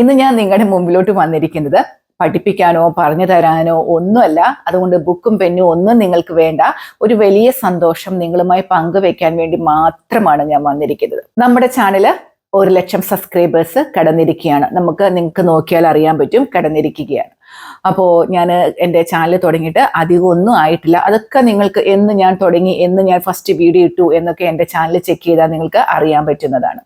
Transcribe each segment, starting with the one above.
ഇന്ന് ഞാൻ നിങ്ങളുടെ മുമ്പിലോട്ട് വന്നിരിക്കുന്നത് പഠിപ്പിക്കാനോ പറഞ്ഞു തരാനോ ഒന്നുമല്ല. അതുകൊണ്ട് ബുക്കും പെന്നും ഒന്നും നിങ്ങൾക്ക് വേണ്ട. ഒരു വലിയ സന്തോഷം നിങ്ങളുമായി പങ്കുവെക്കാൻ വേണ്ടി മാത്രമാണ് ഞാൻ വന്നിരിക്കുന്നത്. നമ്മുടെ ചാനൽ ഒരു ലക്ഷം സബ്സ്ക്രൈബേഴ്സ് കടന്നിരിക്കുകയാണ്. നമുക്ക് നിങ്ങൾക്ക് നോക്കിയാൽ അറിയാൻ പറ്റും കടന്നിരിക്കുകയാണ്. അപ്പോൾ ഞാൻ എന്റെ ചാനൽ തുടങ്ങിയിട്ട് അധികം ഒന്നും ആയിട്ടില്ല. അതൊക്കെ നിങ്ങൾക്ക് എന്ന് ഞാൻ തുടങ്ങി എന്ന് ഞാൻ ഫസ്റ്റ് വീഡിയോ ഇട്ടു എന്നൊക്കെ എന്റെ ചാനൽ ചെക്ക് ചെയ്താൽ നിങ്ങൾക്ക് അറിയാൻ പറ്റുന്നതാണ്.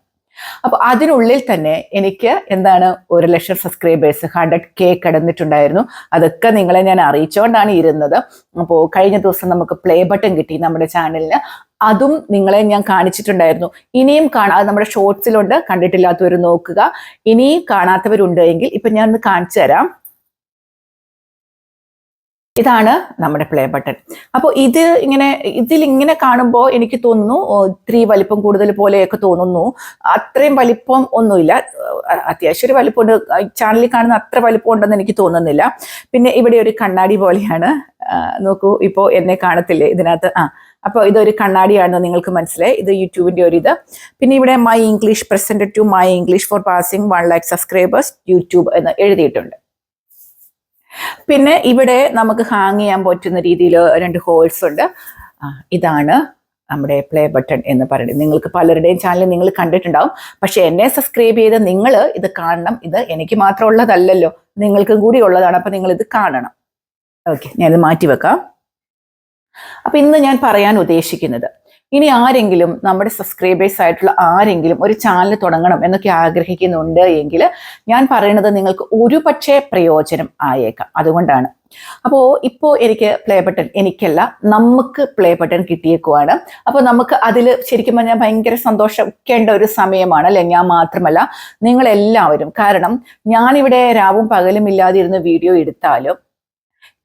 അപ്പോൾ അതിനുള്ളിൽ തന്നെ എനിക്ക് എന്താണ് ഒരു ലക്ഷം സബ്സ്ക്രൈബേഴ്സ് ഹൺഡ്രഡ് കെ കടന്നിട്ടുണ്ടായിരുന്നു. അതൊക്കെ നിങ്ങളെ ഞാൻ അറിയിച്ചുകൊണ്ടാണ് ഇരുന്നത്. അപ്പോൾ കഴിഞ്ഞ ദിവസം നമുക്ക് പ്ലേ ബട്ടൺ കിട്ടി നമ്മുടെ ചാനലിന് അതും നിങ്ങളെ ഞാൻ കാണിച്ചിട്ടുണ്ടായിരുന്നു. ഇനിയും കാണാ നമ്മുടെ ഷോർട്സിലുണ്ട് കണ്ടിട്ടില്ലാത്തവർ നോക്കുക. ഇനിയും കാണാത്തവരുണ്ട് എങ്കിൽ ഇപ്പൊ ഞാൻ ഒന്ന് കാണിച്ചു തരാം. ഇതാണ് നമ്മുടെ പ്ലേ ബട്ടൺ അപ്പോൾ ഇത് ഇങ്ങനെ ഇതിൽ ഇങ്ങനെ കാണുമ്പോൾ എനിക്ക് തോന്നുന്നു ഇത്തിരി വലിപ്പം കൂടുതൽ പോലെയൊക്കെ തോന്നുന്നു. അത്രയും വലിപ്പം ഒന്നുമില്ല. അത്യാവശ്യം ഒരു വലിപ്പമുണ്ട്. ചാനലിൽ കാണുന്ന അത്ര വലിപ്പം ഉണ്ടെന്ന് എനിക്ക് തോന്നുന്നില്ല. പിന്നെ ഇവിടെ ഒരു കണ്ണാടി പോലെയാണ്. നോക്കൂ ഇപ്പോൾ എന്നെ കാണത്തില്ലേ ഇതിനകത്ത്? ആ അപ്പോൾ ഇതൊരു കണ്ണാടിയാണെന്ന് നിങ്ങൾക്ക് മനസ്സിലായി. ഇത് യൂട്യൂബിന്റെ ഒരു ഇത് പിന്നെ ഇവിടെ my English presented to my English for passing one lakh subscribers YouTube എന്ന് എഴുതിയിട്ടുണ്ട്. പിന്നെ ഇവിടെ നമുക്ക് ഹാങ് ചെയ്യാൻ പറ്റുന്ന രീതിയിൽ രണ്ട് ഹോൾസ് ഉണ്ട്. ഇതാണ് നമ്മുടെ പ്ലേ ബട്ടൺ എന്ന് പറയുന്നത്. നിങ്ങൾക്ക് പലരുടെയും ചാനൽ നിങ്ങൾ കണ്ടിട്ടുണ്ടാവും. പക്ഷെ എന്നെ സബ്സ്ക്രൈബ് ചെയ്ത് നിങ്ങൾ ഇത് കാണണം. ഇത് എനിക്ക് മാത്രം ഉള്ളതല്ലല്ലോ. നിങ്ങൾക്കും കൂടി ഉള്ളതാണ്. അപ്പൊ നിങ്ങൾ ഇത് കാണണം. ഓക്കെ ഞാനിത് മാറ്റി വെക്കാം അപ്പൊ ഇന്ന് ഞാൻ പറയാൻ ഉദ്ദേശിക്കുന്നത് ഇനി ആരെങ്കിലും നമ്മുടെ സബ്സ്ക്രൈബേഴ്സ് ആയിട്ടുള്ള ആരെങ്കിലും ഒരു ചാനൽ തുടങ്ങണം എന്നൊക്കെ ആഗ്രഹിക്കുന്നുണ്ട് എങ്കിൽ ഞാൻ പറയുന്നത് നിങ്ങൾക്ക് ഒരു പക്ഷേ പ്രയോജനം ആയേക്കാം. അതുകൊണ്ടാണ്. അപ്പോൾ ഇപ്പോൾ എനിക്ക് പ്ലേ ബട്ടൺ എനിക്കല്ല നമുക്ക് പ്ലേ ബട്ടൺ കിട്ടിയേക്കുവാണ്. അപ്പോൾ നമുക്ക് അതിൽ ശരിക്കും പറഞ്ഞാൽ ഭയങ്കര സന്തോഷിക്കേണ്ട ഒരു സമയമാണ് അല്ലെ? ഞാൻ മാത്രമല്ല നിങ്ങളെല്ലാവരും. കാരണം ഞാനിവിടെ രാവും പകലും ഇല്ലാതിരുന്ന് വീഡിയോ എടുത്താലും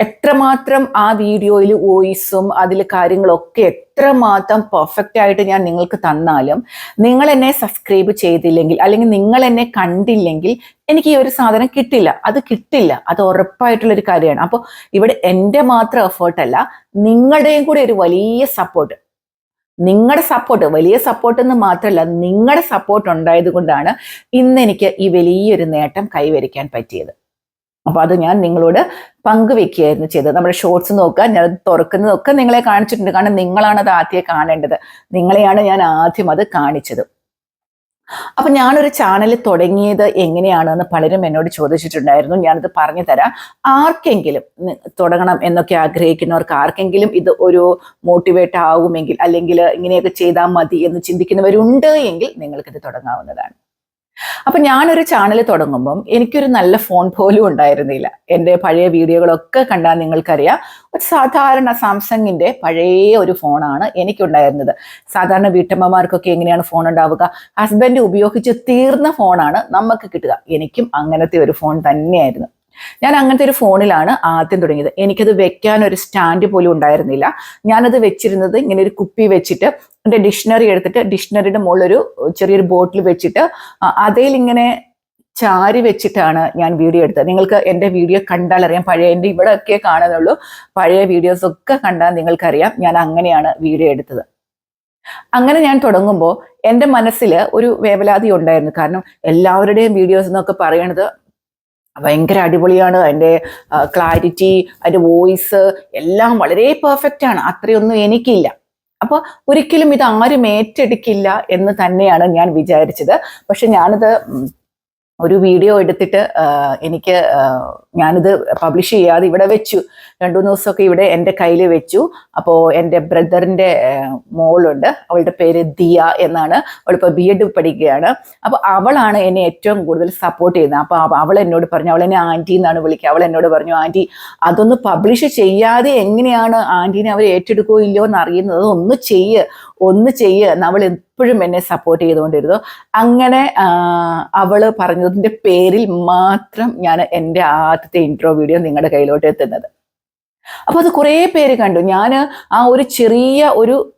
എത്രമാത്രം ആ വീഡിയോയിൽ വോയിസും അതിൽ കാര്യങ്ങളൊക്കെ എത്രമാത്രം പെർഫെക്റ്റ് ആയിട്ട് ഞാൻ നിങ്ങൾക്ക് തന്നാലും നിങ്ങൾ എന്നെ സബ്സ്ക്രൈബ് ചെയ്തില്ലെങ്കിൽ അല്ലെങ്കിൽ നിങ്ങൾ എന്നെ കണ്ടില്ലെങ്കിൽ എനിക്ക് ഈ ഒരു സാധനം കിട്ടില്ല. അത് കിട്ടില്ല. അത് ഉറപ്പായിട്ടുള്ള ഒരു കാര്യമാണ്. അപ്പോൾ ഇവിടെ എന്റെ മാത്രം എഫേർട്ടല്ല നിങ്ങളുടെയും കൂടെ ഒരു വലിയ സപ്പോർട്ട് നിങ്ങളുടെ സപ്പോർട്ട് വലിയ സപ്പോർട്ട് എന്ന് മാത്രമല്ല നിങ്ങളുടെ സപ്പോർട്ട് ഉണ്ടായത് കൊണ്ടാണ് ഇന്ന് എനിക്ക് ഈ വലിയൊരു നേട്ടം കൈവരിക്കാൻ പറ്റിയത്. അപ്പൊ അത് ഞാൻ നിങ്ങളോട് പങ്കുവെക്കുകയായിരുന്നു ചെയ്തത്. നമ്മുടെ ഷോർട്സ് നോക്കുക ഞാൻ തുറക്കുന്നതൊക്കെ നിങ്ങളെ കാണിച്ചിട്ടുണ്ട്. കാരണം നിങ്ങളാണ് അത് ആദ്യം കാണേണ്ടത്. നിങ്ങളെയാണ് ഞാൻ ആദ്യം അത് കാണിച്ചത്. അപ്പൊ ഞാനൊരു ചാനൽ തുടങ്ങിയത് എങ്ങനെയാണെന്ന് പലരും എന്നോട് ചോദിച്ചിട്ടുണ്ടായിരുന്നു. ഞാനത് പറഞ്ഞു തരാം. ആർക്കെങ്കിലും തുടങ്ങണം എന്നൊക്കെ ആഗ്രഹിക്കുന്നവർക്ക് ആർക്കെങ്കിലും ഇത് ഒരു മോട്ടിവേറ്റ് ആകുമെങ്കിൽ അല്ലെങ്കിൽ ഇങ്ങനെയൊക്കെ ചെയ്താൽ മതി എന്ന് ചിന്തിക്കുന്നവരുണ്ട് എങ്കിൽ നിങ്ങൾക്കിത് തുടങ്ങാവുന്നതാണ്. അപ്പൊ ഞാനൊരു ചാനൽ തുടങ്ങുമ്പം എനിക്കൊരു നല്ല ഫോൺ പോലും ഉണ്ടായിരുന്നില്ല. എന്റെ പഴയ വീഡിയോകളൊക്കെ കണ്ടാൽ നിങ്ങൾക്കറിയാം ഒരു സാധാരണ സാംസങ്ങിന്റെ പഴയ ഒരു ഫോണാണ് എനിക്കുണ്ടായിരുന്നത്. സാധാരണ വീട്ടമ്മമാർക്കൊക്കെ എങ്ങനെയാണ് ഫോൺ ഉണ്ടാവുക? ഹസ്ബൻഡ് ഉപയോഗിച്ച് തീർന്ന ഫോണാണ് നമുക്ക് കിട്ടുക. എനിക്കും അങ്ങനത്തെ ഒരു ഫോൺ തന്നെയായിരുന്നു. ഞാൻ അങ്ങനത്തെ ഒരു ഫോണിലാണ് ആദ്യം തുടങ്ങിയത്. എനിക്കത് വെക്കാൻ ഒരു സ്റ്റാൻഡ് പോലും ഉണ്ടായിരുന്നില്ല. ഞാനത് വെച്ചിരുന്നത് ഇങ്ങനെ ഒരു കുപ്പി വെച്ചിട്ട് എന്റെ ഡിക്ഷണറി എടുത്തിട്ട് ഡിക്ഷണറിയുടെ മുകളിലൊരു ചെറിയൊരു ബോട്ടിൽ വെച്ചിട്ട് അതിലിങ്ങനെ ചാരി വെച്ചിട്ടാണ് ഞാൻ വീഡിയോ എടുത്തത്. നിങ്ങൾക്ക് എന്റെ വീഡിയോ കണ്ടാൽ അറിയാം പഴയ എന്റെ ഇവിടെ ഒക്കെ കാണുന്നുള്ളൂ. പഴയ വീഡിയോസ് ഒക്കെ കണ്ടാൽ നിങ്ങൾക്കറിയാം ഞാൻ അങ്ങനെയാണ് വീഡിയോ എടുത്തത്. അങ്ങനെ ഞാൻ തുടങ്ങുമ്പോൾ എന്റെ മനസ്സിൽ ഒരു വേവലാതി ഉണ്ടായിരുന്നു. കാരണം എല്ലാവരുടെയും വീഡിയോസ് എന്നൊക്കെ പറയണത് ഭയങ്കര അടിപൊളിയാണ്. അതിന്റെ ക്ലാരിറ്റി അതിന്റെ വോയിസ് എല്ലാം വളരെ പെർഫെക്റ്റ് ആണ്. അത്രയൊന്നും എനിക്കില്ല. അപ്പോൾ ഒരിക്കലും ഇത് ആരും ഏറ്റെടുക്കില്ല എന്ന് തന്നെയാണ് ഞാൻ വിചാരിച്ചത്. പക്ഷെ ഞാനിത് ഒരു വീഡിയോ എടുത്തിട്ട് എനിക്ക് ഞാനിത് പബ്ലിഷ് ചെയ്യാതെ ഇവിടെ വെച്ചു. രണ്ടു മൂന്ന് ദിവസമൊക്കെ ഇവിടെ എന്റെ കയ്യിൽ വെച്ചു. അപ്പോൾ എന്റെ ബ്രദറിന്റെ മോളുണ്ട്. അവളുടെ പേര് ദിയ എന്നാണ്. അവളിപ്പോൾ ബി എഡ് പഠിക്കുകയാണ്. അപ്പോൾ അവളാണ് എന്നെ ഏറ്റവും കൂടുതൽ സപ്പോർട്ട് ചെയ്യുന്നത്. അപ്പോൾ അവൾ എന്നോട് പറഞ്ഞു അവൾ എന്നെ ആന്റി എന്നാണ് വിളിക്കുക. അവൾ എന്നോട് പറഞ്ഞു ആന്റി അതൊന്ന് പബ്ലിഷ് ചെയ്യാതെ എങ്ങനെയാണ് ആന്റീനെ അവർ ഏറ്റെടുക്കുകയോ ഇല്ലയോ എന്ന് അറിയുന്നത് ഒന്ന് ചെയ്യ്. ഒന്ന് ചെയ്യ്. നമ്മൾ എപ്പോഴും എന്നെ സപ്പോർട്ട് ചെയ്തുകൊണ്ടിരുന്നു. അങ്ങനെ അവൾ പറഞ്ഞതിന്റെ പേരിൽ മാത്രം ഞാൻ എന്റെ ആദ്യത്തെ ഇൻട്രോ വീഡിയോ നിങ്ങളുടെ കയ്യിലോട്ട് എത്തുന്നത്. അപ്പൊ അത് കുറേ പേര് കണ്ടു. ഞാൻ ആ ഒരു ചെറിയ ഒരു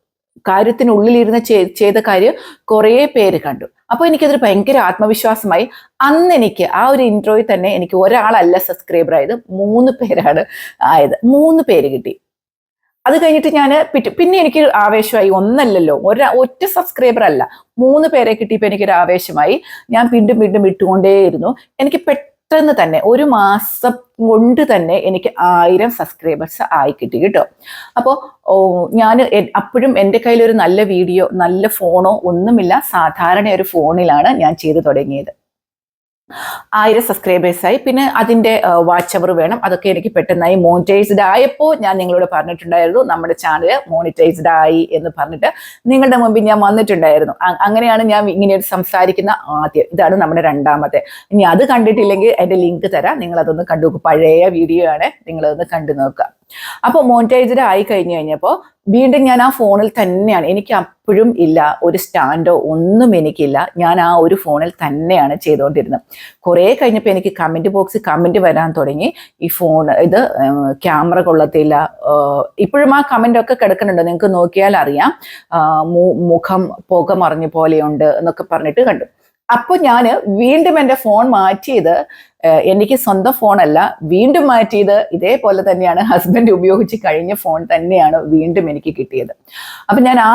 കാര്യത്തിനുള്ളിലിരുന്ന് ചെയ്- ചെയ്ത കാര്യം കുറേ പേര് കണ്ടു. അപ്പോൾ എനിക്കതൊരു ഭയങ്കര ആത്മവിശ്വാസമായി. അന്ന് എനിക്ക് ആ ഒരു ഇൻട്രോയിൽ തന്നെ എനിക്ക് ഒരാളല്ല സബ്സ്ക്രൈബർ ആയത്. മൂന്ന് പേരാണ് ആയത്. മൂന്ന് പേര് കിട്ടി. അത് കഴിഞ്ഞിട്ട് ഞാൻ പിന്നെ എനിക്ക് ആവേശമായി ഒന്നല്ലല്ലോ. ഒരു ഒറ്റ സബ്സ്ക്രൈബർ അല്ല. മൂന്ന് പേരെ കിട്ടിയപ്പോൾ എനിക്കൊരു ആവേശമായി. ഞാൻ വീണ്ടും വീണ്ടും ഇട്ടുകൊണ്ടേയിരുന്നു. എനിക്ക് പെട്ടെന്ന് തന്നെ ഒരു മാസം കൊണ്ട് തന്നെ എനിക്ക് ആയിരം സബ്സ്ക്രൈബേഴ്സ് ആയി കിട്ടി കേട്ടോ. അപ്പോൾ ഞാൻ അപ്പോഴും എന്റെ കയ്യിൽ ഒരു നല്ല വീഡിയോ നല്ല ഫോണോ ഒന്നുമില്ല. സാധാരണ ഒരു ഫോണിലാണ് ഞാൻ ചെയ്തു തുടങ്ങിയത്. ആയിരം സബ്സ്ക്രൈബേഴ്സായി പിന്നെ അതിന്റെ വാച്ച് അവർ വേണം. അതൊക്കെ എനിക്ക് പെട്ടെന്നായി മോണിറ്റൈസ്ഡ് ആയപ്പോൾ ഞാൻ നിങ്ങളോട് പറഞ്ഞിട്ടുണ്ടായിരുന്നു. നമ്മുടെ ചാനൽ മോണിറ്റൈസ്ഡ് ആയി എന്ന് പറഞ്ഞിട്ട് നിങ്ങളുടെ മുമ്പിൽ ഞാൻ വന്നിട്ടുണ്ടായിരുന്നു. അങ്ങനെയാണ് ഞാൻ ഇങ്ങനെ സംസാരിക്കുന്ന ആദ്യം. ഇതാണ് നമ്മുടെ രണ്ടാമത്തെ. ഇനി അത് കണ്ടിട്ടില്ലെങ്കിൽ അതിന്റെ ലിങ്ക് തരാം. നിങ്ങളതൊന്ന് കണ്ടു നോക്കുക പഴയ വീഡിയോ ആണ്. നിങ്ങളതൊന്ന് കണ്ടു നോക്കുക. അപ്പോൾ മോണിറ്റൈസ്ഡ് ആയി കഴിഞ്ഞു കഴിഞ്ഞപ്പോൾ വീണ്ടും ഞാൻ ആ ഫോണിൽ തന്നെയാണ്. എനിക്ക് അപ്പോഴും ഇല്ല ഒരു സ്റ്റാൻഡോ ഒന്നും എനിക്കില്ല. ഞാൻ ആ ഒരു ഫോണിൽ തന്നെയാണ് ചെയ്തുകൊണ്ടിരുന്നത് കുറേ കഴിഞ്ഞപ്പോൾ എനിക്ക് കമന്റ് ബോക്സ് കമന്റ് വരാൻ തുടങ്ങി. ഈ ഫോൺ ഇത് ക്യാമറ കൊള്ളത്തില്ല. ഇപ്പോഴും ആ കമന്റ് ഒക്കെ കിടക്കുന്നുണ്ട്. നിങ്ങൾക്ക് നോക്കിയാൽ അറിയാം. മുഖം പുക മറിഞ്ഞ പോലെയുണ്ട് എന്നൊക്കെ പറഞ്ഞിട്ട് കണ്ടു. അപ്പോൾ ഞാൻ വീണ്ടും എന്റെ ഫോൺ മാറ്റിയത് എനിക്ക് സ്വന്തം ഫോണല്ല വീണ്ടും മാറ്റിയത് ഇതേപോലെ തന്നെയാണ്. ഹസ്ബൻഡ് ഉപയോഗിച്ച് കഴിഞ്ഞ ഫോൺ തന്നെയാണ് വീണ്ടും എനിക്ക് കിട്ടിയത്. അപ്പം ഞാൻ ആ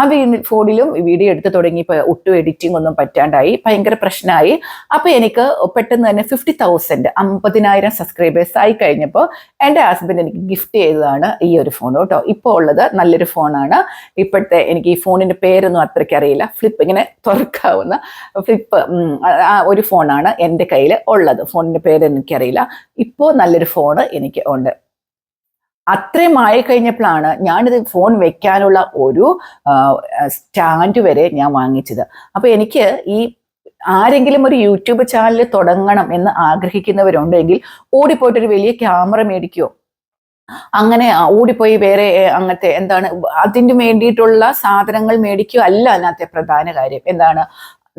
ഫോണിലും വീഡിയോ എടുത്ത് തുടങ്ങിയപ്പോൾ ഒട്ടും എഡിറ്റിംഗ് ഒന്നും പറ്റാണ്ടായി. ഭയങ്കര പ്രശ്നമായി. അപ്പോൾ എനിക്ക് പെട്ടെന്ന് തന്നെ ഫിഫ്റ്റി തൗസൻഡ് അമ്പതിനായിരം സബ്സ്ക്രൈബേഴ്സ് ആയി കഴിഞ്ഞപ്പോൾ എന്റെ ഹസ്ബൻഡ് എനിക്ക് ഗിഫ്റ്റ് ചെയ്തതാണ് ഈ ഒരു ഫോൺ കേട്ടോ ഇപ്പോൾ ഉള്ളത് നല്ലൊരു ഫോണാണ് ഇപ്പോഴത്തെ എനിക്ക് ഈ ഫോണിന്റെ പേരൊന്നും അത്രയ്ക്ക് അറിയില്ല. ഫ്ലിപ്പ് ഇങ്ങനെ തുറക്കാവുന്ന ഫ്ലിപ്പ് ആ ഒരു ഫോണാണ് എന്റെ കയ്യിൽ ഉള്ളത്. ഫോണിന്റെ പേര് എനിക്കറിയില്ല. ഇപ്പോൾ നല്ലൊരു ഫോണ് എനിക്ക് ഉണ്ട്. അത്രയും ആയി കഴിഞ്ഞപ്പോഴാണ് ഞാനിത് ഫോൺ വെക്കാനുള്ള ഒരു സ്റ്റാൻഡ് വരെ ഞാൻ വാങ്ങിച്ചത്. അപ്പോൾ എനിക്ക് ഈ ആരെങ്കിലും ഒരു യൂട്യൂബ് ചാനൽ തുടങ്ങണം എന്ന് ആഗ്രഹിക്കുന്നവരുണ്ടെങ്കിൽ ഓടിപ്പോയിട്ടൊരു വലിയ ക്യാമറ മേടിക്കുമോ അങ്ങനെ ഓടിപ്പോയി വേറെ അങ്ങനത്തെ എന്താണ് അതിന് വേണ്ടിയിട്ടുള്ള സാധനങ്ങൾ മേടിക്കുക അല്ല അതിനകത്തെ പ്രധാന കാര്യം. എന്താണ്?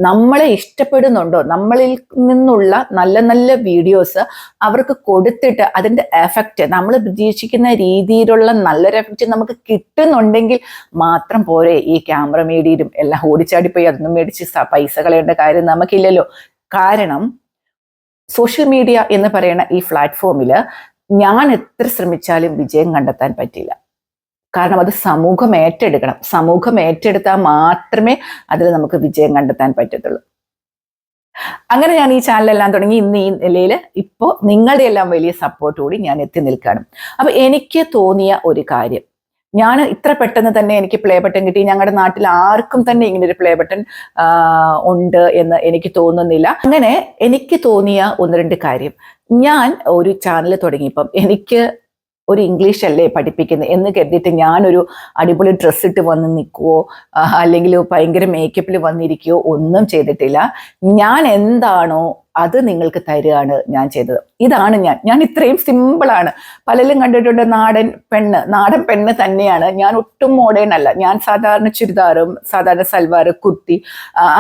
നമ്മളെ ഇഷ്ടപ്പെടുന്നുണ്ടോ? നമ്മളിൽ നിന്നുള്ള നല്ല നല്ല വീഡിയോസ് അവർക്ക് കൊടുത്തിട്ട് അതിന്റെ എഫക്റ്റ് നമ്മൾ പ്രതീക്ഷിക്കുന്ന രീതിയിലുള്ള നല്ലൊരു എഫക്റ്റ് നമുക്ക് കിട്ടുന്നുണ്ടെങ്കിൽ മാത്രം പോരെ. ഈ ക്യാമറ മേടിയിലും എല്ലാം ഓടിച്ചാടിപ്പോയി അതൊന്നും മേടിച്ച് പൈസ കളയേണ്ട കാര്യം നമുക്കില്ലല്ലോ. കാരണം സോഷ്യൽ മീഡിയ എന്ന് പറയുന്ന ഈ പ്ലാറ്റ്ഫോമിൽ ഞാൻ എത്ര ശ്രമിച്ചാലും വിജയം കണ്ടെത്താൻ പറ്റില്ല. കാരണം അത് സമൂഹം ഏറ്റെടുക്കണം. സമൂഹം ഏറ്റെടുത്താൽ മാത്രമേ അതിൽ നമുക്ക് വിജയം കണ്ടെത്താൻ പറ്റത്തുള്ളൂ. അങ്ങനെ ഞാൻ ഈ ചാനലെല്ലാം തുടങ്ങി. ഇന്ന് ഈ നിലയിൽ ഇപ്പോൾ നിങ്ങളുടെ എല്ലാം വലിയ സപ്പോർട്ടോടി ഞാൻ എത്തി നിൽക്കണം അപ്പം എനിക്ക് തോന്നിയ ഒരു കാര്യം. ഞാൻ ഇത്ര പെട്ടെന്ന് തന്നെ എനിക്ക് പ്ലേ ബട്ടൺ കിട്ടി. ഞങ്ങളുടെ നാട്ടിൽ ആർക്കും തന്നെ ഇങ്ങനെ ഒരു പ്ലേ ബട്ടൺ ഉണ്ട് എന്ന് എനിക്ക് തോന്നുന്നില്ല. അങ്ങനെ എനിക്ക് തോന്നിയ ഒന്ന് രണ്ട് കാര്യം. ഞാൻ ഒരു ചാനൽ തുടങ്ങിയപ്പം എനിക്ക് ഒരു ഇംഗ്ലീഷ് അല്ലേ പഠിപ്പിക്കുന്നത് എന്ന് കരുതിയിട്ട് ഞാനൊരു അടിപൊളി ഡ്രസ്സ് ഇട്ട് വന്ന് നിൽക്കുവോ അല്ലെങ്കിൽ ഭയങ്കര മേക്കപ്പിൽ വന്നിരിക്കുകയോ ഒന്നും ചെയ്തിട്ടില്ല. ഞാൻ എന്താണോ അത് നിങ്ങൾക്ക് തരികയാണ് ഞാൻ ചെയ്തത്. ഇതാണ് ഞാൻ. ഞാൻ ഇത്രയും സിമ്പിളാണ് പലരും കണ്ടിട്ടുണ്ട് നാടൻ പെണ്ണ്. നാടൻ പെണ്ണ് തന്നെയാണ്. ഞാൻ ഒട്ടും മോഡേൺ അല്ല. ഞാൻ സാധാരണ ചുരിദാറും സാധാരണ സൽവാർ കുർത്തി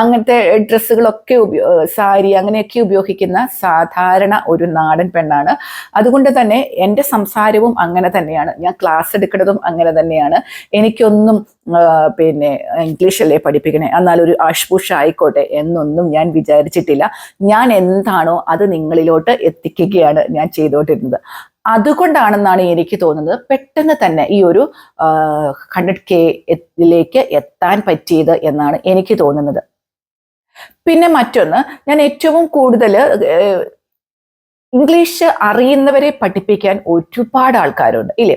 അങ്ങനത്തെ ഡ്രസ്സുകളൊക്കെ സാരി അങ്ങനെയൊക്കെ ഉപയോഗിക്കുന്ന സാധാരണ ഒരു നാടൻ പെണ്ണാണ്. അതുകൊണ്ട് തന്നെ എന്റെ സംസാരവും അങ്ങനെ തന്നെയാണ്. ഞാൻ ക്ലാസ് എടുക്കുന്നതും അങ്ങനെ തന്നെയാണ്. എനിക്കൊന്നും പിന്നെ ഇംഗ്ലീഷല്ലേ പഠിപ്പിക്കണേ? എന്നാൽ ഒരു ആഷ്പുഷ് ആയിക്കോട്ടെ എന്നൊന്നും ഞാൻ വിചാരിച്ചിട്ടില്ല. ഞാൻ എന്താണോ അത് നിങ്ങളിലോട്ട് എത്തിക്കുകയാണ് ഞാൻ ചെയ്തുകൊണ്ടിരുന്നത് അതുകൊണ്ടാണെന്നാണ് എനിക്ക് തോന്നുന്നത് പെട്ടെന്ന് തന്നെ ഈ ഒരു ഹൺഡ്രഡ് കെ ലേക്ക് എത്താൻ പറ്റിയത് എന്നാണ് എനിക്ക് തോന്നുന്നത്. പിന്നെ മറ്റൊന്ന് ഞാൻ ഏറ്റവും കൂടുതൽ ഇംഗ്ലീഷ് അറിയുന്നവരെ പഠിപ്പിക്കാൻ ഒരുപാട് ആൾക്കാരുണ്ട് ഇല്ലേ?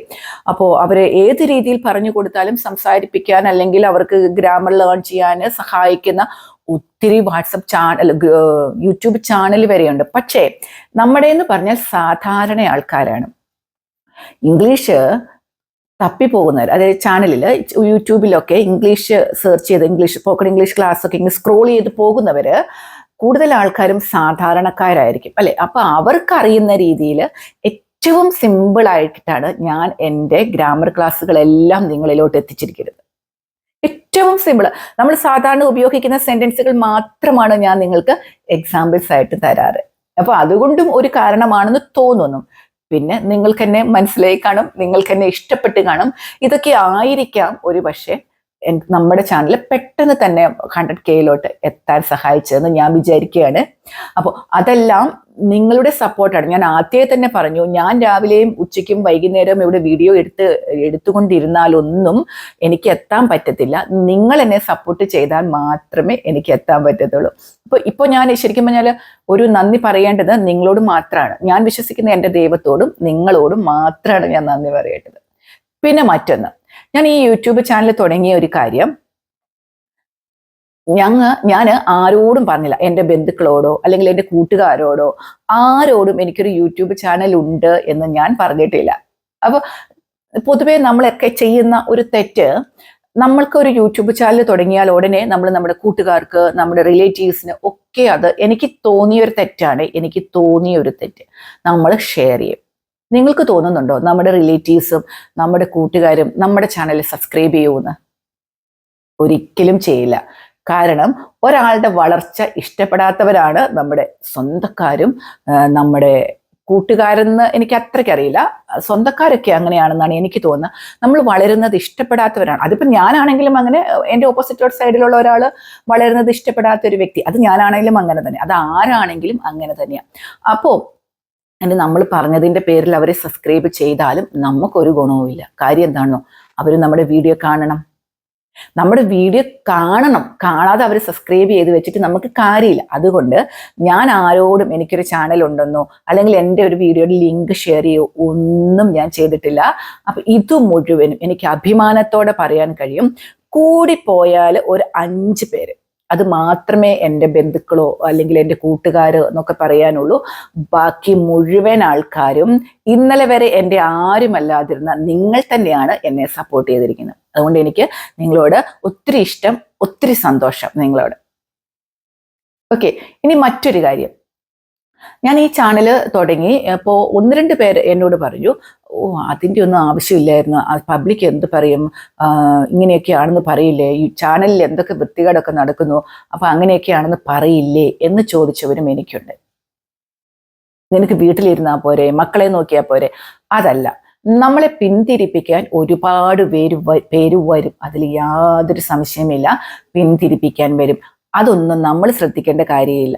അപ്പോൾ അവരെ ഏത് രീതിയിൽ പറഞ്ഞു കൊടുത്താലും സംസാരിപ്പിക്കാൻ അല്ലെങ്കിൽ അവർക്ക് ഗ്രാമർ ലേൺ ചെയ്യാൻ സഹായിക്കുന്ന ഒത്തിരി വാട്സപ്പ് ചാനൽ യൂട്യൂബ് ചാനൽ വരെയുണ്ട്. പക്ഷേ നമ്മുടെ എന്ന് പറഞ്ഞാൽ സാധാരണ ആൾക്കാരാണ്. ഇംഗ്ലീഷ് തപ്പിപ്പോകുന്നവർ അതായത് ചാനലിൽ യൂട്യൂബിലൊക്കെ ഇംഗ്ലീഷ് സെർച്ച് ചെയ്ത് ഇംഗ്ലീഷ് പോക്കറ്റ് ഇംഗ്ലീഷ് ക്ലാസ് ഒക്കെ ഇങ്ങനെ സ്ക്രോൾ ചെയ്ത് പോകുന്നവര് കൂടുതൽ ആൾക്കാരും സാധാരണക്കാരായിരിക്കും അല്ലെ? അപ്പൊ അവർക്ക് അറിയുന്ന രീതിയിൽ ഏറ്റവും സിമ്പിൾ ആയിട്ടാണ് ഞാൻ എന്റെ ഗ്രാമർ ക്ലാസ്സുകളെല്ലാം നിങ്ങളിലോട്ട് എത്തിച്ചിരിക്കുന്നത്. ഏറ്റവും സിമ്പിൾ നമ്മൾ സാധാരണ ഉപയോഗിക്കുന്ന സെന്റൻസുകൾ മാത്രമാണ് ഞാൻ നിങ്ങൾക്ക് എക്സാമ്പിൾസ് ആയിട്ട് തരാറ്. അപ്പൊ അതുകൊണ്ടും ഒരു കാരണമാണെന്ന് തോന്നുന്നു. പിന്നെ നിങ്ങൾക്ക് എന്നെ മനസ്സിലായി കാണും നിങ്ങൾക്ക് എന്നെ ഇഷ്ടപ്പെട്ട് കാണും. ഇതൊക്കെ ആയിരിക്കാം ഒരു പക്ഷേ നമ്മുടെ ചാനൽ പെട്ടെന്ന് തന്നെ ഹൺഡ്രഡ് കെയിലോട്ട് എത്താൻ സഹായിച്ചതെന്ന് ഞാൻ വിചാരിക്കുകയാണ്. അപ്പോൾ അതെല്ലാം നിങ്ങളുടെ സപ്പോർട്ടാണ് ഞാൻ ആദ്യമേ തന്നെ പറഞ്ഞു ഞാൻ രാവിലെയും ഉച്ചയ്ക്കും വൈകുന്നേരവും ഇവിടെ വീഡിയോ എടുത്ത് എടുത്തുകൊണ്ടിരുന്നാലൊന്നും എനിക്ക് എത്താൻ പറ്റത്തില്ല. നിങ്ങൾ എന്നെ സപ്പോർട്ട് ചെയ്താൽ മാത്രമേ എനിക്ക് എത്താൻ പറ്റത്തുള്ളൂ. അപ്പോൾ ഇപ്പോൾ ഞാൻ ശരിക്കും പറഞ്ഞാൽ ഒരു നന്ദി പറയേണ്ടത് നിങ്ങളോട് മാത്രമാണ്. ഞാൻ വിശ്വസിക്കുന്ന എന്റെ ദൈവത്തോടും നിങ്ങളോടും മാത്രമാണ് ഞാൻ നന്ദി പറയേണ്ടത്. പിന്നെ മറ്റൊന്ന്. ഞാൻ ഈ യൂട്യൂബ് ചാനൽ തുടങ്ങിയ ഒരു കാര്യം. ഞങ്ങ ഞാൻ ആരോടും പറഞ്ഞില്ല. എന്റെ ബന്ധുക്കളോടോ അല്ലെങ്കിൽ എന്റെ കൂട്ടുകാരോടോ ആരോടും എനിക്കൊരു യൂട്യൂബ് ചാനൽ ഉണ്ട് എന്ന് ഞാൻ പറഞ്ഞിട്ടില്ല. അപ്പോൾ പൊതുവേ നമ്മളൊക്കെ ചെയ്യുന്ന ഒരു തെറ്റ് നമ്മൾക്ക് ഒരു യൂട്യൂബ് ചാനൽ തുടങ്ങിയാൽ ഉടനെ നമ്മൾ നമ്മുടെ കൂട്ടുകാർക്ക് നമ്മുടെ റിലേറ്റീവ്സിന് ഒക്കെ അത് എനിക്ക് തോന്നിയ ഒരു തെറ്റാണ്. എനിക്ക് തോന്നിയ ഒരു തെറ്റ്. നമ്മൾ ഷെയർ ചെയ്യും. നിങ്ങൾക്ക് തോന്നുന്നുണ്ടോ നമ്മുടെ റിലേറ്റീവ്സും നമ്മുടെ കൂട്ടുകാരും നമ്മുടെ ചാനൽ സബ്സ്ക്രൈബ് ചെയ്യുമെന്ന് ഒരിക്കലും ചെയ്യില്ല. കാരണം ഒരാളുടെ വളർച്ച ഇഷ്ടപ്പെടാത്തവരാണ് നമ്മുടെ സ്വന്തക്കാരും നമ്മുടെ കൂട്ടുകാരെന്ന് എനിക്ക് അത്രയ്ക്കറിയില്ല സ്വന്തക്കാരൊക്കെ അങ്ങനെയാണെന്നാണ് എനിക്ക് തോന്നുന്നത്. നമ്മൾ വളരുന്നത് ഇഷ്ടപ്പെടാത്തവരാണ്. അതിപ്പോൾ ഞാനാണെങ്കിലും അങ്ങനെ എന്റെ ഓപ്പോസിറ്റ് സൈഡിലുള്ള ഒരാൾ വളരുന്നത് ഇഷ്ടപ്പെടാത്ത ഒരു വ്യക്തി. അത് ഞാനാണെങ്കിലും അങ്ങനെ തന്നെ. അത് ആരാണെങ്കിലും അങ്ങനെ തന്നെയാണ് അപ്പോൾ എന്റെ നമ്മൾ പറഞ്ഞതിന്റെ പേരിൽ അവരെ സബ്സ്ക്രൈബ് ചെയ്താലും നമുക്കൊരു ഗുണവുമില്ല. കാര്യം എന്താണോ? അവർ നമ്മുടെ വീഡിയോ കാണണം. നമ്മുടെ വീഡിയോ കാണണം. കാണാതെ അവർ സബ്സ്ക്രൈബ് ചെയ്ത് വെച്ചിട്ട് നമുക്ക് കാര്യമില്ല. അതുകൊണ്ട് ഞാൻ ആരോടും എനിക്കൊരു ചാനൽ ഉണ്ടെന്നോ അല്ലെങ്കിൽ എന്റെ ഒരു വീഡിയോയുടെ ലിങ്ക് ഷെയർ ചെയ്യോ ഒന്നും ഞാൻ ചെയ്തിട്ടില്ല. അപ്പൊ ഇത് മുഴുവനും എനിക്ക് അഭിമാനത്തോടെ പറയാൻ കഴിയും. കൂടിപ്പോയാൽ ഒരു അഞ്ച് പേര്. അത് മാത്രമേ എന്റെ ബന്ധുക്കളോ അല്ലെങ്കിൽ എന്റെ കൂട്ടുകാരോ എന്നൊക്കെ പറയാനുള്ളൂ. ബാക്കി മുഴുവൻ ആൾക്കാരും ഇന്നലെ വരെ എന്റെ ആരുമല്ലാതിരുന്ന നിങ്ങൾ തന്നെയാണ് എന്നെ സപ്പോർട്ട് ചെയ്തിരിക്കുന്നത്. അതുകൊണ്ട് എനിക്ക് നിങ്ങളോട് ഒത്തിരി ഇഷ്ടം ഒത്തിരി സന്തോഷം നിങ്ങളോട്. ഓക്കെ ഇനി മറ്റൊരു കാര്യം. ഞാൻ ഈ ചാനൽ തുടങ്ങി അപ്പോൾ ഒന്ന് രണ്ട് പേര് എന്നോട് പറഞ്ഞു ഓ അതിന്റെ ഒന്നും ആവശ്യമില്ലായിരുന്നു. പബ്ലിക് എന്ത് പറയും? ഇങ്ങനെയൊക്കെയാണെന്ന് പറയില്ലേ? ഈ ചാനലിൽ എന്തൊക്കെ വൃത്തികേടൊക്കെ നടക്കുന്നു? അപ്പൊ അങ്ങനെയൊക്കെയാണെന്ന് പറയില്ലേ എന്ന് ചോദിച്ചവരും എനിക്കുണ്ട്. നിനക്ക് വീട്ടിലിരുന്നാ പോരെ? മക്കളെ നോക്കിയാൽ പോരെ? അതല്ല. നമ്മളെ പിന്തിരിപ്പിക്കാൻ ഒരുപാട് പേര് പേര് വരും. അതിൽ യാതൊരു സംശയമില്ല പിന്തിരിപ്പിക്കാൻ വരും. അതൊന്നും നമ്മൾ ശ്രദ്ധിക്കേണ്ട കാര്യമില്ല.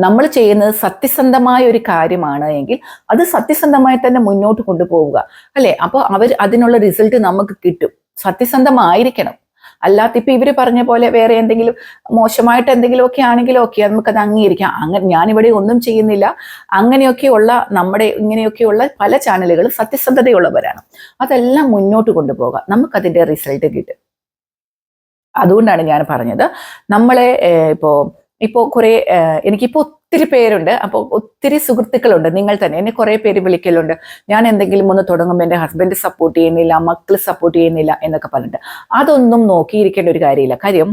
നമ്മൾ ചെയ്യുന്നത് സത്യസന്ധമായ ഒരു കാര്യമാണ് എങ്കിൽ അത് സത്യസന്ധമായി തന്നെ മുന്നോട്ട് കൊണ്ടുപോവുക. അല്ലേ? അപ്പോൾ അവർ അതിനുള്ള റിസൾട്ട് നമുക്ക് കിട്ടും. സത്യസന്ധമായിരിക്കണം. അല്ലാത്ത ഇപ്പൊ ഇവർ പറഞ്ഞ പോലെ വേറെ എന്തെങ്കിലും മോശമായിട്ട് എന്തെങ്കിലും ഒക്കെ ആണെങ്കിലും ഒക്കെ നമുക്കത് അംഗീകരിക്കാം. അങ്ങനെ ഞാനിവിടെ ഒന്നും ചെയ്യുന്നില്ല. അങ്ങനെയൊക്കെയുള്ള നമ്മുടെ ഇങ്ങനെയൊക്കെയുള്ള പല ചാനലുകളും സത്യസന്ധതയുള്ളവരാണ്. അതെല്ലാം മുന്നോട്ട് കൊണ്ടുപോകാം നമുക്കതിന്റെ റിസൾട്ട് കിട്ടും. അതുകൊണ്ടാണ് ഞാൻ പറഞ്ഞത്. നമ്മളെ ഇപ്പോൾ ഇപ്പോ ഇപ്പോൾ കുറേ എനിക്കിപ്പോൾ എനിക്കിപ്പോ ഒത്തിരി പേരുണ്ട്. അപ്പോൾ ഒത്തിരി സുഹൃത്തുക്കളുണ്ട്. നിങ്ങൾ തന്നെ എന്നെ കുറേ പേര് വിളിക്കലുണ്ട്. ഞാൻ എന്തെങ്കിലും ഒന്ന് തുടങ്ങുമ്പോൾ എന്റെ ഹസ്ബൻഡ് സപ്പോർട്ട് ചെയ്യുന്നില്ല മക്കൾ സപ്പോർട്ട് ചെയ്യുന്നില്ല എന്നൊക്കെ പറഞ്ഞിട്ട്. അതൊന്നും നോക്കിയിരിക്കേണ്ട ഒരു കാര്യമില്ല. കാര്യം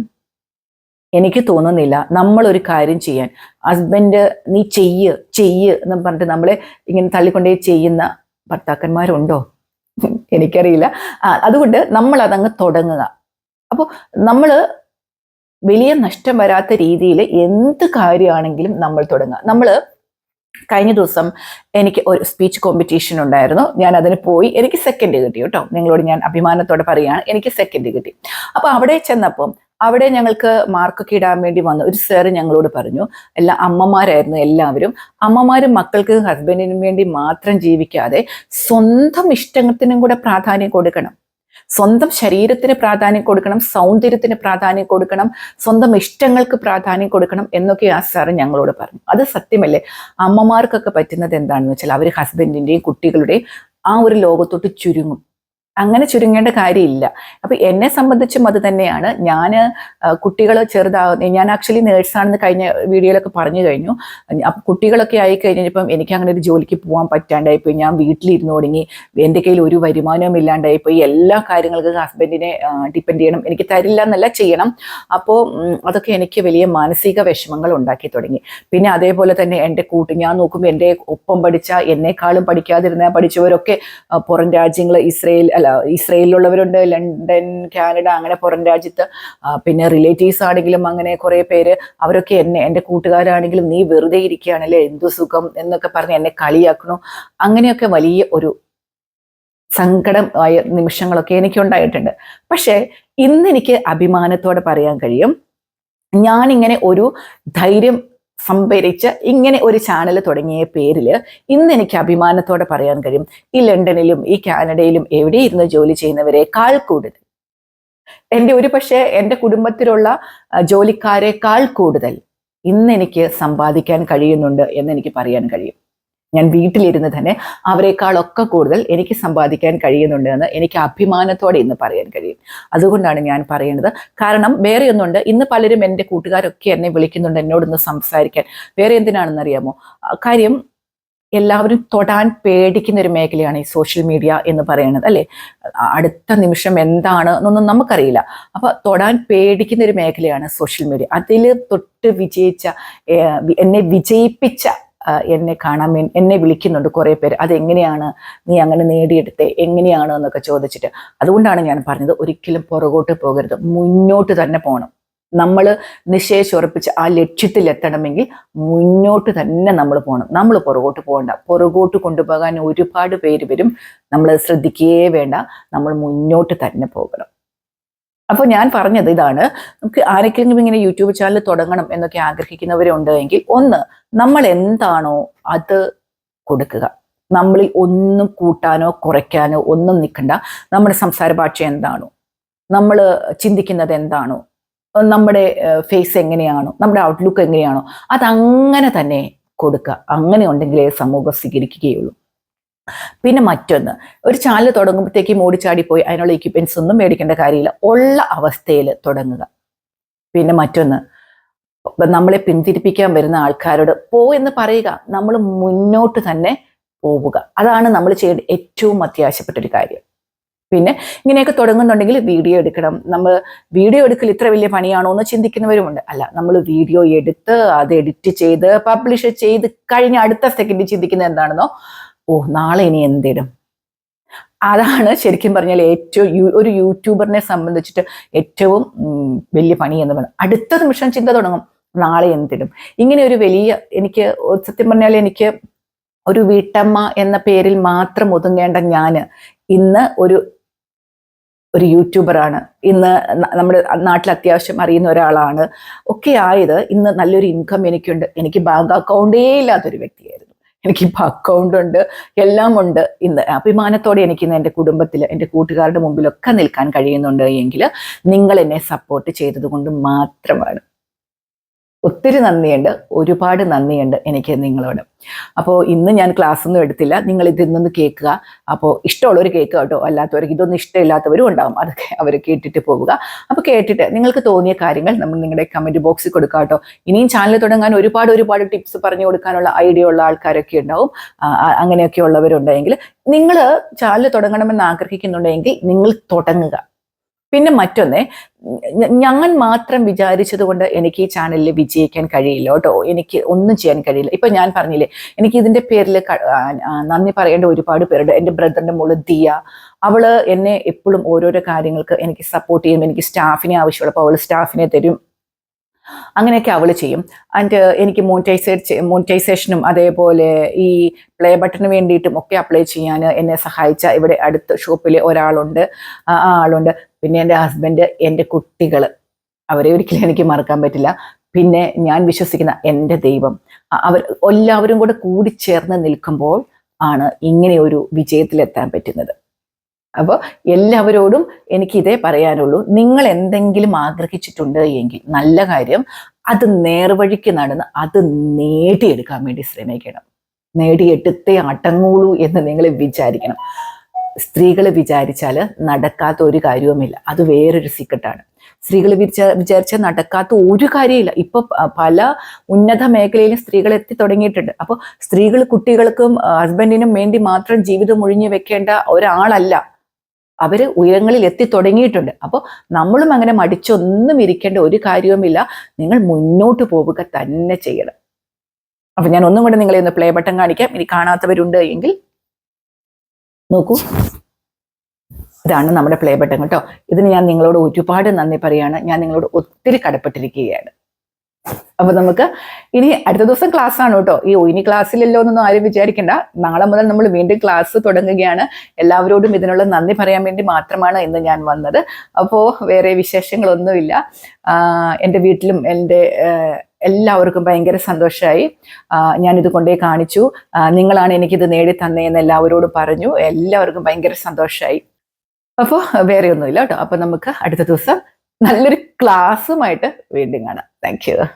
എനിക്ക് തോന്നുന്നില്ല നമ്മൾ ഒരു കാര്യം ചെയ്യാൻ ഹസ്ബൻഡ് നീ ചെയ്യ് ചെയ്യ് എന്ന് പറഞ്ഞിട്ട് നമ്മളെ ഇങ്ങനെ തള്ളിക്കൊണ്ടേ ചെയ്യുന്ന ഭർത്താക്കന്മാരുണ്ടോ? എനിക്കറിയില്ല. അതുകൊണ്ട് നമ്മൾ അതങ്ങ് തുടങ്ങുക. അപ്പോൾ നമ്മൾ വലിയ നഷ്ടം വരാത്ത രീതിയിൽ എന്ത് കാര്യമാണെങ്കിലും നമ്മൾ തുടങ്ങുക നമ്മൾ കഴിഞ്ഞ ദിവസം എനിക്ക് ഒരു സ്പീച്ച് കോമ്പറ്റീഷൻ ഉണ്ടായിരുന്നു. ഞാൻ അതിന് പോയി എനിക്ക് സെക്കൻഡ് കിട്ടി കേട്ടോ. നിങ്ങളോട് ഞാൻ അഭിമാനത്തോടെ പറയുകയാണ് എനിക്ക് സെക്കൻഡ് കിട്ടി. അപ്പോൾ അവിടെ ചെന്നപ്പം അവിടെ ഞങ്ങൾക്ക് മാർക്കൊക്കെ ഇടാൻ വേണ്ടി വന്നു. ഒരു സാറ് ഞങ്ങളോട് പറഞ്ഞു എല്ലാ അമ്മമാരായിരുന്നു എല്ലാവരും. അമ്മമാരും മക്കൾക്ക് ഹസ്ബൻഡിനും വേണ്ടി മാത്രം ജീവിക്കാതെ സ്വന്തം ഇഷ്ടത്തിനും കൂടെ പ്രാധാന്യം കൊടുക്കണം. സ്വന്തം ശരീരത്തിന് പ്രാധാന്യം കൊടുക്കണം സൗന്ദര്യത്തിന് പ്രാധാന്യം കൊടുക്കണം സ്വന്തം ഇഷ്ടങ്ങൾക്ക് പ്രാധാന്യം കൊടുക്കണം എന്നൊക്കെ ആ സാറ് ഞങ്ങളോട് പറഞ്ഞു. അത് സത്യമല്ലേ? അമ്മമാർക്കൊക്കെ പറ്റുന്നത് എന്താണെന്ന് വെച്ചാൽ അവർ ഹസ്ബൻഡിന്റെയും കുട്ടികളുടെയും ആ ഒരു ലോകത്തോട്ട് ചുരുങ്ങും. അങ്ങനെ ചുരുങ്ങേണ്ട കാര്യമില്ല. അപ്പൊ എന്നെ സംബന്ധിച്ചും അത് തന്നെയാണ്. ഞാൻ കുട്ടികൾ ചെറുതാകുന്ന ഞാൻ ആക്ച്വലി നേഴ്സാണെന്ന് കഴിഞ്ഞ വീഡിയോയിലൊക്കെ പറഞ്ഞു കഴിഞ്ഞു. അപ്പൊ കുട്ടികളൊക്കെ ആയി കഴിഞ്ഞപ്പം എനിക്ക് അങ്ങനെ ഒരു ജോലിക്ക് പോകാൻ പറ്റാണ്ടായിപ്പോയി ഞാൻ വീട്ടിലിരുന്ന് തുടങ്ങി എന്റെ കയ്യിൽ ഒരു വരുമാനവും ഇല്ലാണ്ടായിപ്പോയി എല്ലാ കാര്യങ്ങൾക്കും ഹസ്ബൻഡിനെ ഡിപ്പെൻഡ് ചെയ്യണം. എനിക്ക് തരില്ല എന്നല്ല ചെയ്യണം. അപ്പോൾ അതൊക്കെ എനിക്ക് വലിയ മാനസിക വിഷമങ്ങൾ ഉണ്ടാക്കി തുടങ്ങി. പിന്നെ അതേപോലെ തന്നെ എന്റെ കൂട്ട് ഞാൻ നോക്കുമ്പോൾ എന്റെ ഒപ്പം പഠിച്ച എന്നെക്കാളും പഠിക്കാതിരുന്ന പഠിച്ചവരൊക്കെ പുറം രാജ്യങ്ങൾ ഇസ്രയേൽ അല്ല ഇസ്രയേലിലുള്ളവരുണ്ട് ലണ്ടൻ കാനഡ അങ്ങനെ പുറം രാജ്യത്ത്. പിന്നെ റിലേറ്റീവ്സ് ആണെങ്കിലും അങ്ങനെ കുറേ പേര് അവരൊക്കെ എന്നെ എന്റെ കൂട്ടുകാരാണെങ്കിലും നീ വെറുതെ ഇരിക്കുകയാണല്ലേ എന്തു സുഖം എന്നൊക്കെ പറഞ്ഞ് എന്നെ കളിയാക്കണു അങ്ങനെയൊക്കെ വലിയ ഒരു സങ്കടം ആയ നിമിഷങ്ങളൊക്കെ എനിക്കുണ്ടായിട്ടുണ്ട് പക്ഷേ ഇന്ന് എനിക്ക് അഭിമാനത്തോടെ പറയാൻ കഴിയും. ഞാനിങ്ങനെ ഒരു ധൈര്യം സംഭരിച്ച് ഇങ്ങനെ ഒരു ചാനൽ തുടങ്ങിയ പേരിൽ ഇന്ന് എനിക്ക് അഭിമാനത്തോടെ പറയാൻ കഴിയും. ഈ ലണ്ടനിലും ഈ കാനഡയിലും എവിടെ ഇരുന്ന് ജോലി ചെയ്യുന്നവരെക്കാൾ കൂടുതൽ. എന്റെ ഒരു പക്ഷേ എന്റെ കുടുംബത്തിലുള്ള ജോലിക്കാരെക്കാൾ കൂടുതൽ. ഇന്ന് എനിക്ക് സമ്പാദിക്കാൻ കഴിയുന്നുണ്ട് എന്ന് എനിക്ക് പറയാൻ കഴിയും. ഞാൻ വീട്ടിലിരുന്ന് തന്നെ അവരെക്കാളൊക്കെ കൂടുതൽ എനിക്ക് സമ്പാദിക്കാൻ കഴിയുന്നുണ്ട് എന്ന് എനിക്ക് അഭിമാനത്തോടെ ഇന്ന് പറയാൻ കഴിയും. അതുകൊണ്ടാണ് ഞാൻ പറയുന്നത് കാരണം വേറെ ഒന്നുണ്ട്. ഇന്ന് പലരും എന്റെ കൂട്ടുകാരൊക്കെ എന്നെ വിളിക്കുന്നുണ്ട് എന്നോടൊന്ന് സംസാരിക്കാൻ. വേറെ എന്തിനാണെന്നറിയാമോ? ആ, കാര്യം എല്ലാവരും തൊടാൻ പേടിക്കുന്ന ഒരു മേഖലയാണ് ഈ സോഷ്യൽ മീഡിയ എന്ന് പറയുന്നത് അല്ലേ? അടുത്ത നിമിഷം എന്താണ് എന്നൊന്നും നമുക്കറിയില്ല. അപ്പൊ തൊടാൻ പേടിക്കുന്ന ഒരു മേഖലയാണ് സോഷ്യൽ മീഡിയ. അതിൽ തൊട്ട് വിജയിച്ച എന്നെ വിജയിപ്പിച്ച എന്നെ കാണാൻ എന്നെ വിളിക്കുന്നുണ്ട് കുറേ പേര്. അതെങ്ങനെയാണ് നീ അങ്ങനെ നേടിയെടുത്തേ? എങ്ങനെയാണ് എന്നൊക്കെ ചോദിച്ചിട്ട്. അതുകൊണ്ടാണ് ഞാൻ പറഞ്ഞത് ഒരിക്കലും പുറകോട്ട് പോകരുത്. മുന്നോട്ട് തന്നെ പോകണം നമ്മൾ നിശ്ചയിച്ചുറപ്പിച്ച് ആ ലക്ഷ്യത്തിൽ എത്തണമെങ്കിൽ മുന്നോട്ട് തന്നെ നമ്മൾ പോകണം നമ്മൾ പുറകോട്ട് പോകണ്ട. പുറകോട്ട് കൊണ്ടുപോകാൻ ഒരുപാട് പേര് വരും. നമ്മൾ ശ്രദ്ധിക്കുകയേ വേണ്ട. നമ്മൾ മുന്നോട്ട് തന്നെ പോകണം. അപ്പോൾ ഞാൻ പറഞ്ഞത് ഇതാണ്. നമുക്ക് ആരെങ്കിലും ഇങ്ങനെ യൂട്യൂബ് ചാനൽ തുടങ്ങണം എന്നൊക്കെ ആഗ്രഹിക്കുന്നവരുണ്ട് എങ്കിൽ ഒന്ന് നമ്മൾ എന്താണോ അത് കൊടുക്കുക. നമ്മളിൽ ഒന്നും കൂട്ടാനോ കുറയ്ക്കാനോ ഒന്നും നിൽക്കണ്ട. നമ്മുടെ സംസാര ഭാഷ എന്താണോ നമ്മൾ ചിന്തിക്കുന്നത് എന്താണോ നമ്മുടെ ഫേസ് എങ്ങനെയാണോ നമ്മുടെ ഔട്ട്ലുക്ക് എങ്ങനെയാണോ അതങ്ങനെ തന്നെ കൊടുക്കുക. അങ്ങനെ ഉണ്ടെങ്കിലേ സമൂഹം സ്വീകരിക്കുകയുള്ളൂ. പിന്നെ മറ്റൊന്ന് ഒരു ചാനൽ തുടങ്ങുമ്പോഴത്തേക്കും ഓടിച്ചാടിപ്പോയി അതിനുള്ള എക്യുപ്മെന്റ്സ് ഒന്നും മേടിക്കേണ്ട കാര്യമില്ല. ഉള്ള അവസ്ഥയിൽ തുടങ്ങുക. പിന്നെ മറ്റൊന്ന് നമ്മളെ പിന്തിരിപ്പിക്കാൻ വരുന്ന ആൾക്കാരോട് പോ എന്ന് പറയുക. നമ്മൾ മുന്നോട്ട് തന്നെ പോവുക. അതാണ് നമ്മൾ ചെയ്യേണ്ട ഏറ്റവും അത്യാവശ്യപ്പെട്ട ഒരു കാര്യം. പിന്നെ ഇങ്ങനെയൊക്കെ തുടങ്ങുന്നുണ്ടെങ്കിൽ വീഡിയോ എടുക്കണം. നമ്മൾ വീഡിയോ എടുക്കൽ ഇത്ര വലിയ പണിയാണോ എന്ന് ചിന്തിക്കുന്നവരുമുണ്ട്. അല്ല നമ്മൾ വീഡിയോ എടുത്ത് അത് എഡിറ്റ് ചെയ്ത് പബ്ലിഷ് ചെയ്ത് കഴിഞ്ഞ അടുത്ത സെക്കൻഡ് ചിന്തിക്കുന്നത് എന്താണെന്നോ ഓ നാളെ ഇനി എന്തിടും അതാണ് ശരിക്കും പറഞ്ഞാൽ ഏറ്റവും ഒരു യൂട്യൂബറിനെ സംബന്ധിച്ചിട്ട് ഏറ്റവും വലിയ പണി എന്ന് പറയുന്നത്. അടുത്ത നിമിഷം ചിന്ത തുടങ്ങും നാളെ എന്തിടും ഇങ്ങനെ ഒരു വലിയ എനിക്ക് സത്യം പറഞ്ഞാൽ എനിക്ക് ഒരു വീട്ടമ്മ എന്ന പേരിൽ മാത്രം ഒതുങ്ങേണ്ട ഞാൻ ഇന്ന് ഒരു ഒരു യൂട്യൂബറാണ്. ഇന്ന് നമ്മുടെ നാട്ടിൽ അത്യാവശ്യം അറിയുന്ന ഒരാളാണ്. ഒക്കെ ആയത് ഇന്ന് നല്ലൊരു ഇൻകം എനിക്കുണ്ട്. എനിക്ക് ബാങ്ക് അക്കൗണ്ടേ ഇല്ലാത്തൊരു വ്യക്തിയായിരുന്നു. എനിക്കിപ്പോൾ അക്കൗണ്ട് ഉണ്ട് എല്ലാം ഉണ്ട് ഇന്ന്. അഭിമാനത്തോടെ എനിക്ക് ഇന്ന് എന്റെ കുടുംബത്തിൽ എന്റെ കൂട്ടുകാരുടെ മുമ്പിലൊക്കെ നിൽക്കാൻ കഴിയുന്നുണ്ട് എങ്കിൽ നിങ്ങൾ എന്നെ സപ്പോർട്ട് ചെയ്തത് കൊണ്ട് മാത്രമാണ്. ഒത്തിരി നന്ദിയുണ്ട് ഒരുപാട് നന്ദിയുണ്ട് എനിക്ക് നിങ്ങളോട്. അപ്പോൾ ഇന്ന് ഞാൻ ക്ലാസ് ഒന്നും എടുത്തില്ല നിങ്ങൾ ഇതിന്നൊന്ന് കേൾക്കുക. അപ്പോൾ ഇഷ്ടമുള്ളവർ കേൾക്കുക കേട്ടോ അല്ലാത്തവർക്ക് ഇതൊന്നും ഇഷ്ടമില്ലാത്തവരും ഉണ്ടാകും അതൊക്കെ അവർ കേട്ടിട്ട് പോവുക. അപ്പോൾ കേട്ടിട്ട് നിങ്ങൾക്ക് തോന്നിയ കാര്യങ്ങൾ നമ്മൾ നിങ്ങളുടെ കമന്റ് ബോക്സിൽ കൊടുക്കുക കേട്ടോ. ഇനിയും ചാനൽ തുടങ്ങാൻ ഒരുപാട് ഒരുപാട് ടിപ്സ് പറഞ്ഞു കൊടുക്കാനുള്ള ഐഡിയ ഉള്ള ആൾക്കാരൊക്കെ ഉണ്ടാവും അങ്ങനെയൊക്കെ ഉള്ളവരുണ്ടെങ്കിൽ നിങ്ങൾ ചാനൽ തുടങ്ങണമെന്ന് ആഗ്രഹിക്കുന്നുണ്ടെങ്കിൽ നിങ്ങൾ തുടങ്ങുക. പിന്നെ മറ്റൊന്ന് ഞങ്ങൾ മാത്രം വിചാരിച്ചത് കൊണ്ട് എനിക്ക് ഈ ചാനലിൽ വിജയിക്കാൻ കഴിയില്ല കേട്ടോ. എനിക്ക് ഒന്നും ചെയ്യാൻ കഴിയില്ല. ഇപ്പൊ ഞാൻ പറഞ്ഞില്ലേ എനിക്ക് ഇതിന്റെ പേരിൽ നന്ദി പറയേണ്ട ഒരുപാട് പേരുണ്ട്. എന്റെ ബ്രദറിന്റെ മോൾ ദിയ അവൾ എന്നെ എപ്പോഴും ഓരോരോ കാര്യങ്ങൾക്ക് എനിക്ക് സപ്പോർട്ട് ചെയ്യും. എനിക്ക് സ്റ്റാഫിനെ ആവശ്യമുള്ളപ്പോൾ അവൾ സ്റ്റാഫിനെ തരും. അങ്ങനെയൊക്കെ അവൾ ചെയ്യും. ആൻഡ് എനിക്ക് മോണിറ്റൈസേ മോണിറ്റൈസേഷനും അതേപോലെ ഈ പ്ലേ ബട്ടണിന് വേണ്ടിയിട്ടും ഒക്കെ അപ്ലൈ ചെയ്യാൻ എന്നെ സഹായിച്ച ഇവിടെ അടുത്ത ഷോപ്പിൽ ഒരാളുണ്ട്. ആ ആളുണ്ട്. പിന്നെ എന്റെ ഹസ്ബൻഡ് എന്റെ കുട്ടികൾ അവരെ ഒരിക്കലും എനിക്ക് മറക്കാൻ പറ്റില്ല. പിന്നെ ഞാൻ വിശ്വസിക്കുന്ന എന്റെ ദൈവം. അവർ എല്ലാവരും കൂടെ കൂടിച്ചേർന്ന് നിൽക്കുമ്പോൾ ആണ് ഇങ്ങനെ ഒരു വിജയത്തിലെത്താൻ പറ്റുന്നത്. അപ്പോൾ എല്ലാവരോടും എനിക്ക് ഇതേ പറയാനുള്ളൂ. നിങ്ങൾ എന്തെങ്കിലും ആഗ്രഹിച്ചിട്ടുണ്ട് എങ്കിൽ നല്ല കാര്യം അത് നേർവഴിക്ക് നടന്ന് അത് നേടിയെടുക്കാൻ വേണ്ടി ശ്രമിക്കണം. നേടിയെടുത്തേ അടങ്ങുള്ളൂ എന്ന് നിങ്ങൾ വിചാരിക്കണം. സ്ത്രീകൾ വിചാരിച്ചാൽ നടക്കാത്ത ഒരു കാര്യവുമില്ല. അത് വേറൊരു സീക്രട്ടാണ് സ്ത്രീകൾ വിചാ വിചാരിച്ചാൽ നടക്കാത്ത ഒരു കാര്യമില്ല. ഇപ്പൊ പല ഉന്നത മേഖലയിലും സ്ത്രീകൾ എത്തി തുടങ്ങിയിട്ടുണ്ട്. അപ്പോൾ സ്ത്രീകൾ കുട്ടികൾക്കും ഹസ്ബൻഡിനും വേണ്ടി മാത്രം ജീവിതം ഒഴിഞ്ഞു വെക്കേണ്ട ഒരാളല്ല. അവർ ഉയരങ്ങളിൽ എത്തി തുടങ്ങിയിട്ടുണ്ട്. അപ്പോൾ നമ്മളും അങ്ങനെ മടിച്ചൊന്നും ഇരിക്കേണ്ട ഒരു കാര്യവുമില്ല. നിങ്ങൾ മുന്നോട്ട് പോവുക തന്നെ ചെയ്യണം. അപ്പൊ ഞാൻ ഒന്നും കൂടെ നിങ്ങളെ ഒന്ന് പ്ലേ ബട്ടൺ കാണിക്കാം. ഇനി കാണാത്തവരുണ്ട് എങ്കിൽ നോക്കൂ. ഇതാണ് നമ്മുടെ പ്ലേ ബട്ടൺ കേട്ടോ. ഇതിന് ഞാൻ നിങ്ങളോട് ഒരുപാട് നന്ദി പറയാണ്. ഞാൻ നിങ്ങളോട് ഒത്തിരി കടപ്പെട്ടിരിക്കുകയാണ്. അപ്പൊ നമുക്ക് ഇനി അടുത്ത ദിവസം ക്ലാസ് ആണ് കേട്ടോ. ഈ ഇനി ക്ലാസ്സിലല്ലോ എന്നൊന്നും ആരും വിചാരിക്കണ്ട. നാളെ മുതൽ നമ്മൾ വീണ്ടും ക്ലാസ് തുടങ്ങുകയാണ്. എല്ലാവരോടും ഇതിനുള്ള നന്ദി പറയാൻ വേണ്ടി മാത്രമാണ് ഇന്ന് ഞാൻ വന്നത്. അപ്പോ വേറെ വിശേഷങ്ങളൊന്നുമില്ല. എന്റെ വീട്ടിലും എന്റെ എല്ലാവർക്കും ഭയങ്കര സന്തോഷമായി ഞാനിത് കൊണ്ടേ കാണിച്ചു. നിങ്ങളാണ് എനിക്കിത് നേടി തന്നേന്ന് എല്ലാവരോടും പറഞ്ഞു. എല്ലാവർക്കും ഭയങ്കര സന്തോഷമായി അപ്പോൾ വേറെ ഒന്നുമില്ല കേട്ടോ. അപ്പോൾ നമുക്ക് അടുത്ത ദിവസം നല്ലൊരു ക്ലാസ്സുമായിട്ട് വീണ്ടും കാണാം. Thank you.